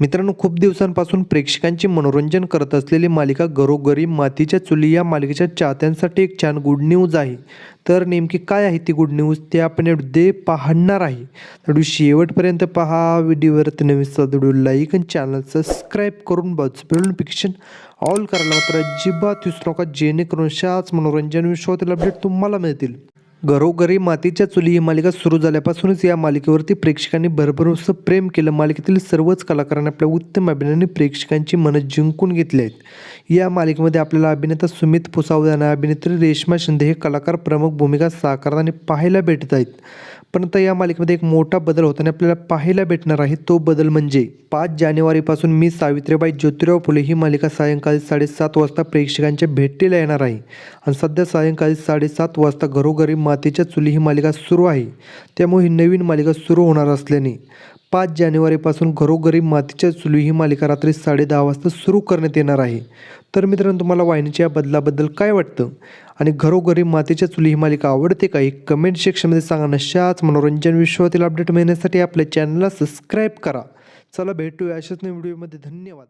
मित्रांनो खूप दिवसांपासून प्रेक्षकांचे मनोरंजन करत असलेली मालिका घरोघरी मातीच्या चुली या मालिकेच्या चाहत्यांसाठी एक छान गुड न्यूज आहे. तर नेमकी काय आहे ती गुड न्यूज ते आपण एवढे पाहणार आहे. तर शेवटपर्यंत पहा. व्हिडिओवरती नवीन व्हिडिओ लाईक आणि चॅनल सबस्क्राईब करून बाजू नोटिफिकेशन ऑल करायला मात्र अजिबात विसरू नका. जेणेकरून अशाच मनोरंजन विश्वातील अपडेट तुम्हाला मिळतील. घरोघरी मातीच्या चुली ही मालिका सुरू झाल्यापासूनच या मालिकेवरती प्रेक्षकांनी भरभरून प्रेम केलं. मालिकेतील सर्वच कलाकारांनी आपल्या उत्तम अभिनयाने प्रेक्षकांची मनं जिंकून घेतली आहेत. या मालिकेमध्ये आपल्याला अभिनेता सुमित पुसावदे आणि अभिनेत्री रेश्मा शिंदे हे कलाकार प्रमुख भूमिका साकारताना पाहायला भेटत आहेत. पण आता या मालिकेमध्ये एक मोठा बदल होताना आपल्याला पाहायला भेटणार आहे. तो बदल म्हणजे पाच जानेवारीपासून मी सावित्रीबाई ज्योतिराव फुले ही मालिका सायंकाळी साडेसात वाजता प्रेक्षकांच्या भेटीला येणार आहे. आणि सध्या सायंकाळी साडेसात वाजता घरोघरी मातीच्या चुली ही मालिका सुरू आहे. त्यामुळे ही नवीन मालिका सुरू होणार असल्याने पाच जानेवारीपासून घरोघरी मातीच्या चुली ही मालिका रात्री साडे दहा वाजता सुरू करण्यात येणार आहे. तर मित्रांनो तुम्हाला वाहिनीच्या या बदलाबद्दल काय वाटतं? आणि घरोघरी मातीच्या चुली ही मालिका आवडते का? हे कमेंट सेक्शनमध्ये सांगा. नशाच मनोरंजन विश्वातील अपडेट मिळण्यासाठी आपल्या चॅनलला सबस्क्राईब करा. चला भेटूया अशाच नवीन व्हिडिओमध्ये धन्यवाद.